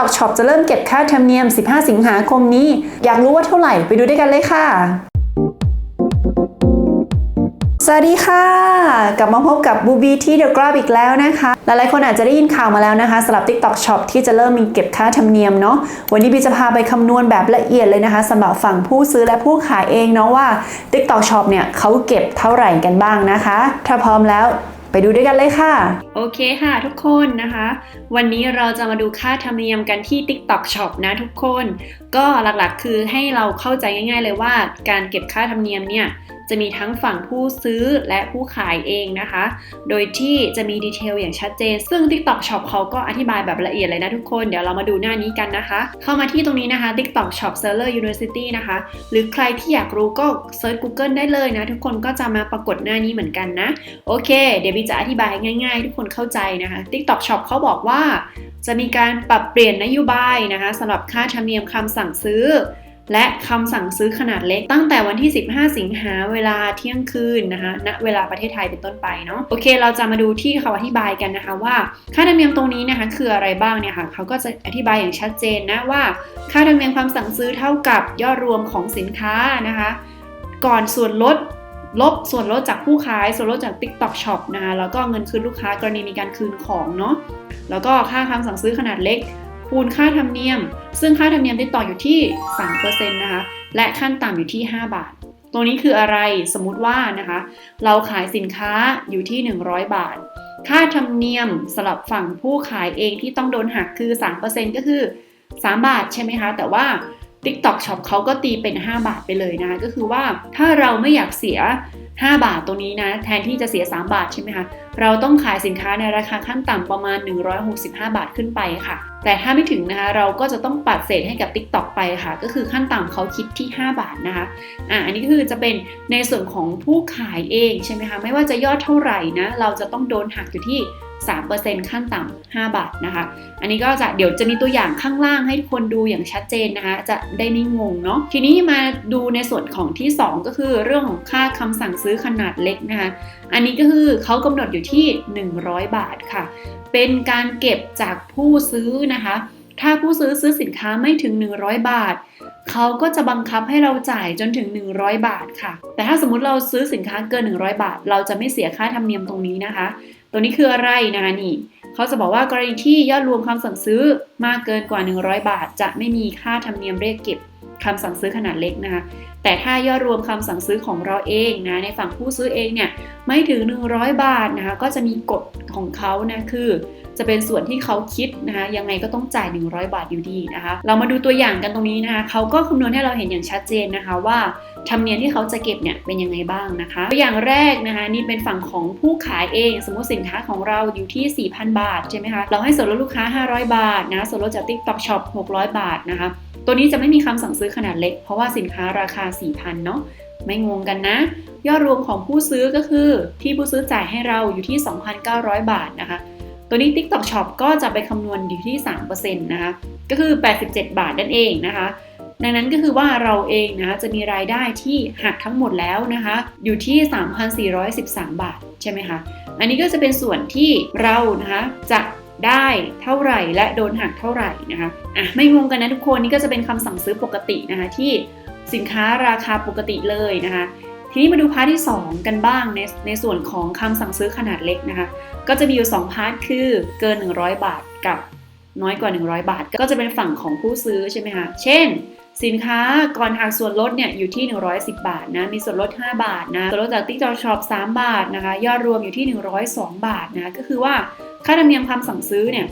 TikTok Shop จะเริ่มเก็บค่าธรรมเนียม 15 สิงหาคมนี้ อยากรู้ว่าเท่าไหร่ไปดูด้วยกันเลยค่ะสวัสดีค่ะ กลับมาพบกับบูบีที่ The Grab อีกแล้วนะคะ หลายๆคนอาจจะได้ยินข่าวมาแล้วนะคะสำหรับ TikTok Shop ที่จะเริ่มมีเก็บค่าธรรมเนียมเนาะวันนี้บีจะพาไปคำนวณแบบละเอียดเลยนะคะสำหรับฝั่งผู้ซื้อและผู้ขายเองเนาะว่า TikTok Shop เนี่ยเขาเก็บเท่าไหร่กันบ้างนะคะ ถ้าพร้อมแล้ว ไปดูด้วยกันเลยค่ะ โอเคค่ะทุกคนนะคะ วันนี้เราจะมาดูค่าธรรมเนียมกันที่ TikTok Shop นะทุกคน ก็หลักๆคือให้เราเข้าใจง่าย ๆ เลยว่าการเก็บค่าธรรมเนียมเนี่ย จะมีทั้งฝั่งผู้ซื้อและผู้ขายเองนะคะ โดยที่จะมีดีเทลอย่างชัดเจน ซึ่ง TikTok Shop เขาก็อธิบายแบบละเอียดเลยนะทุกคน เดี๋ยวเรามาดูหน้านี้กันนะคะ เข้ามาที่ตรงนี้นะคะ TikTok Shop Seller University นะคะ หรือใครที่อยากรู้ก็เซิร์ช Google ได้เลยนะ ทุกคนก็จะมาปรากฏหน้านี้เหมือนกันนะ โอเค เดี๋ยวบีจะอธิบายง่าย ๆ ทุกคนเข้าใจนะคะ TikTok Shop เขาบอกว่าจะมีการปรับเปลี่ยนนโยบายนะคะสำหรับค่าธรรมเนียมคำสั่งซื้อ และคำสั่งซื้อขนาดเล็ก ตั้งแต่วันที่ 15 สิงหาเวลาเที่ยงคืนนะคะณเวลาประเทศไทยเป็นต้นไปเนาะโอเค เราจะมาดูที่เขาอธิบายกันนะคะว่า ค่าธรรมเนียมตรงนี้นะคะคืออะไรบ้างเนี่ยค่ะเขาก็จะอธิบายอย่างชัดเจนนะว่า ค่าธรรมเนียมความสั่งซื้อเท่ากับยอดรวมของสินค้านะคะ ก่อนส่วนลดลบส่วนลดจากผู้ขาย ส่วนลดจาก TikTok Shop นะคะแล้วก็เงินคืนลูกค้ากรณีมีการคืนของเนาะแล้วก็ค่าคำสั่งซื้อขนาดเล็ก คูณค่าธรรมเนียม ซึ่งค่าธรรมเนียมติดต่ออยู่ที่ 3%นะคะ และขั้นต่ำอยู่ที่ 5 บาทตรงนี้คืออะไร สมมุติว่านะคะ เราขายสินค้าอยู่ที่ 100 บาท ค่าธรรมเนียมสำหรับฝั่งผู้ขายเองที่ต้องโดนหักคือ 3%ก็คือ 3 บาทใช่ไหมคะ แต่ว่า TikTok Shop เขาก็ตีเป็น 5 บาทไปเลยนะคะก็คือว่าถ้าเราไม่อยากเสีย 5 บาทตรงนี้นะแทนที่จะเสีย 3 บาทใช่ไหมคะเราต้องขายสินค้าในราคาขั้นต่ำประมาณ 165 บาทขึ้นไปค่ะ แต่ถ้าไม่ถึงนะคะเราก็จะต้องปัดเศษให้กับ TikTok ไปค่ะ ก็คือขั้นต่ำเขาคิดที่ 5 บาทนะคะอะอันนี้ก็คือจะเป็นในส่วนของผู้ขายเองใช่ไหมคะไม่ว่าจะยอดเท่าไหร่นะเราจะต้องโดนหักอยู่ที่ 3%ขั้นต่ำ5บาทนะคะ อันนี้ก็จะเดี๋ยวจะมีตัวอย่างข้างล่างให้ทุกคนดูอย่างชัดเจนนะคะ จะได้ไม่งงเนาะ ทีนี้มาดูในส่วนของที่ 2 ก็คือเรื่องของค่าคำสั่งซื้อขนาดเล็กนะคะ อันนี้ก็คือเขากำหนดอยู่ที่ 100 บาทค่ะ เป็นการเก็บจากผู้ซื้อนะคะ ถ้าผู้ซื้อซื้อสินค้าไม่ถึง 100 บาทเขาก็จะบังคับให้เราจ่ายจนถึง 100 บาทค่ะ แต่ถ้าสมมติเราซื้อสินค้าเกิน 100 บาท เราจะไม่เสียค่าธรรมเนียมตรงนี้นะคะ ตัวนี้คืออะไรนะคะนี่เขาจะบอกว่ากรณีที่ยอดรวมคำสั่งซื้อมากเกินกว่า 100 บาท จะไม่มีค่าธรรมเนียมเรียกเก็บคำสั่งซื้อขนาดเล็กนะคะ แต่ถ้ายอดรวมคำสั่งซื้อของเราเองนะในฝั่งผู้ซื้อเองเนี่ยไม่ถึง 100 บาทนะคะก็จะมีกฎของเขานะคือ จะเป็นส่วนที่เขาคิดนะคะยังไงก็ต้องจ่าย 100 บาทอยู่ดีนะคะเรามาดูตัวอย่างกันตรงนี้นะคะเขาก็คำนวณให้เราเห็นอย่างชัดเจนนะคะว่าธรรมเนียมที่เขาจะเก็บเนี่ยเป็นยังไงบ้างนะคะตัวอย่างแรกนะคะนี่เป็นฝั่งของผู้ขายเอง สมมติสินค้าของเราอยู่ที่ 4,000 บาทใช่ไหมคะเราให้ส่วนลดลูกค้า 500 บาทนะส่วนลดจาก TikTok Shop 600 บาทนะคะตัวนี้จะไม่มีคำสั่งซื้อขนาดเล็ก เพราะว่าสินค้าราคา 4,000 เนาะไม่งงกันนะ ยอดรวมของผู้ซื้อก็คือที่ผู้ซื้อจ่ายให้เราอยู่ที่ 2,900 บาทนะคะ ตัวนี้ TikTok Shop ก็จะไปคำนวณอยู่ที่ 3%นะคะ ก็คือ 87 บาทนั่นเองนะคะ ดังนั้นก็คือว่าเราเองนะจะมีรายได้ที่หักทั้งหมดแล้วนะคะ อยู่ที่ 3,413 บาทใช่ไหมคะ อันนี้ก็จะเป็นส่วนที่เรานะคะจะได้เท่าไหร่และโดนหักเท่าไหร่นะคะ อะไม่งงกันนะทุกคนนี่ก็จะเป็นคำสั่งซื้อปกตินะคะที่สินค้าราคาปกติเลยนะคะ ทีนี้มาดูพาร์ทที่ 2 กันบ้างในในส่วนของคำสั่งซื้อขนาดเล็กนะคะ ก็จะมีอยู่ 2 พาร์ทคือเกิน 100 บาทกับน้อยกว่า 100 บาท ก็จะเป็นฝั่งของผู้ซื้อใช่ไหมคะเช่น สินค้าก่อนหักส่วนลดเนี่ยอยู่ที่ 110 บาทนะมีส่วนลด 5 บาทนะส่วนลดจาก TikTok Shop 3บาทนะคะยอดรวมอยู่ที่ 102 บาทนะก็คือว่าค่าธรรมเนียมคำสั่งซื้อเนี่ย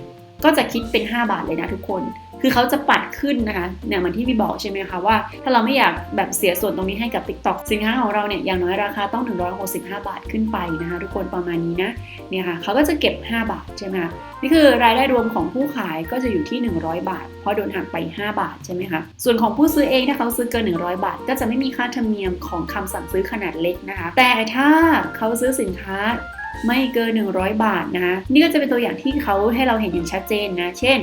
ก็จะคิดเป็น 5 บาทเลยนะทุกคน คือเขาจะปัดขึ้นนะคะเนี่ยเหมือนที่พี่บอกใช่ไหมคะว่า ถ้าเราไม่อยากแบบเสียส่วนตรงนี้ให้กับ TikTok สินค้าของเราเนี่ยอย่างน้อยราคาต้อง 165 บาทขึ้นไปนะคะทุกคนประมาณนี้นะเนี่ยค่ะเขาก็จะเก็บ 5 บาทใช่ไหมคะนี่คือรายได้รวมของผู้ขายก็จะอยู่ที่ 100 บาท เพราะโดนหักไป 5 บาทใช่ไหมคะส่วนของผู้ซื้อเองถ้าเขาซื้อเกิน 100 บาท ก็จะไม่มีค่าธรรมเนียมของคำสั่งซื้อขนาดเล็กนะคะแต่ถ้าเขาซื้อสินค้าไม่เกิน 100 บาทนะคะนี่ก็จะเป็นตัวอย่างที่เขาให้เราเห็นอย่างชัดเจนนะ เช่น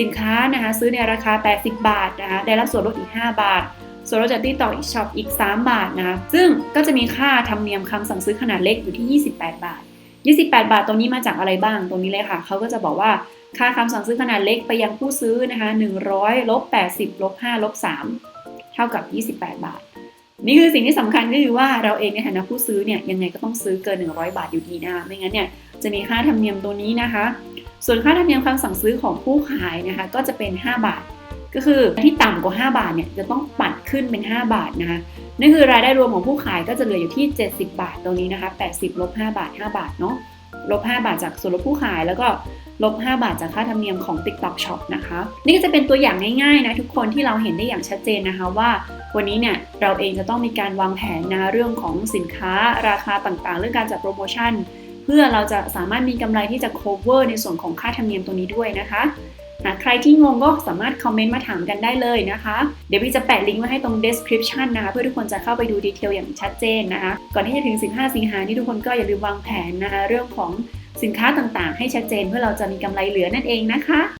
สินค้านะคะซื้อในราคา 80 บาทนะคะได้รับส่วนลดอีก 5 บาท ส่วนลดจากที่ต่ออีกช็อปอีก 3 บาทนะคะซึ่งก็จะมีค่าธรรมเนียมคำสั่งซื้อขนาดเล็กอยู่ที่ 28 บาท 28 บาทตรงนี้มาจากอะไรบ้างตรงนี้เลยค่ะเขาก็จะบอกว่าค่าคำสั่งซื้อขนาดเล็กไปยังผู้ซื้อนะคะ100ลบ80ลบ5ลบ3เท่ากับ 28 บาท นี่คือสิ่งที่สำคัญก็คือว่าเราเองในฐานะผู้ซื้อเนี่ยยังไงก็ต้องซื้อเกิน 100 บาทอยู่ดีนะคะไม่งั้นเนี่ยจะมีค่าธรรมเนียมตัวนี้นะคะ ส่วนค่าธรรมเนียมคำสั่งซื้อของผู้ขายนะคะก็จะเป็น 5 บาท ก็คือที่ต่ำกว่า 5 บาทเนี่ยจะต้องปัดขึ้นเป็น 5 บาทนะคะนั่นคือรายได้รวมของผู้ขายก็จะเหลืออยู่ที่ 70 บาทตรงนี้นะคะ80ลบ5บาท 5 บาทเนาะลบ 5 บาทจากส่วนลดผู้ขายแล้วก็ลบ 5 บาทจากค่าธรรมเนียมของ TikTok Shop นะคะ นี่ก็จะเป็นตัวอย่างง่ายๆนะทุกคนที่เราเห็นได้อย่างชัดเจนนะคะว่า วันนี้เนี่ยเราเองจะต้องมีการวางแผนนะเรื่องของสินค้าราคาต่างๆ เรื่องการจัดโปรโมชั่น เพื่อเราจะสามารถมีกำไรที่จะ cover ในส่วนของค่าธรรมเนียมตัวนี้ด้วยนะคะหากใครที่งงก็สามารถคอมเมนต์มาถามกันได้เลยนะคะ เดี๋ยวพี่จะแปะลิงก์ไว้ให้ตรง description นะคะ เพื่อทุกคนจะเข้าไปดูดีเทลอย่างชัดเจนนะคะ ก่อนที่จะถึง 15 สิงหาที่ทุกคนก็อย่าลืมวางแผนนะคะ เรื่องของสินค้าต่างๆ ให้ชัดเจนเพื่อเราจะมีกำไรเหลือนั่นเองนะคะ